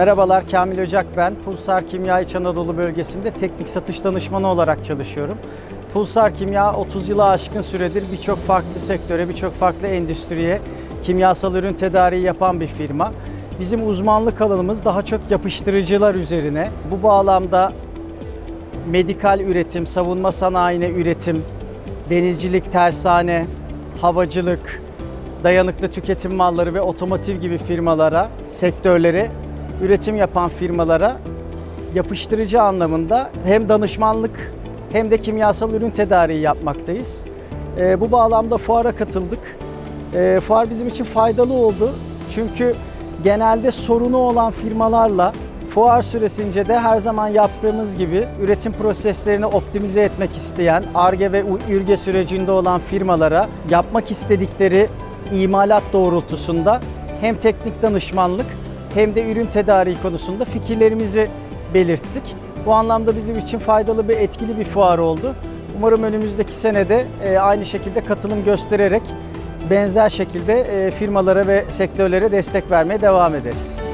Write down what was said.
Merhabalar Kamil Ocak ben. Pulsar Kimya İç Anadolu bölgesinde teknik satış danışmanı olarak çalışıyorum. Pulsar Kimya 30 yılı aşkın süredir birçok farklı sektöre, birçok farklı endüstriye kimyasal ürün tedariği yapan bir firma. Bizim uzmanlık alanımız daha çok yapıştırıcılar üzerine. Bu bağlamda medikal üretim, savunma sanayine üretim, denizcilik, tersane, havacılık, dayanıklı tüketim malları ve otomotiv gibi firmalara, sektörlere, üretim yapan firmalara yapıştırıcı anlamında hem danışmanlık hem de kimyasal ürün tedariği yapmaktayız. Ee, bu bağlamda fuara katıldık. Ee, fuar bizim için faydalı oldu. Çünkü genelde sorunu olan firmalarla fuar süresince de her zaman yaptığımız gibi üretim proseslerini optimize etmek isteyen, ARGE ve ÜRGE sürecinde olan firmalara yapmak istedikleri imalat doğrultusunda hem teknik danışmanlık hem de ürün tedariği konusunda fikirlerimizi belirttik. Bu anlamda bizim için faydalı ve etkili bir fuar oldu. Umarım önümüzdeki senede e, aynı şekilde katılım göstererek benzer şekilde e, firmalara ve sektörlere destek vermeye devam ederiz.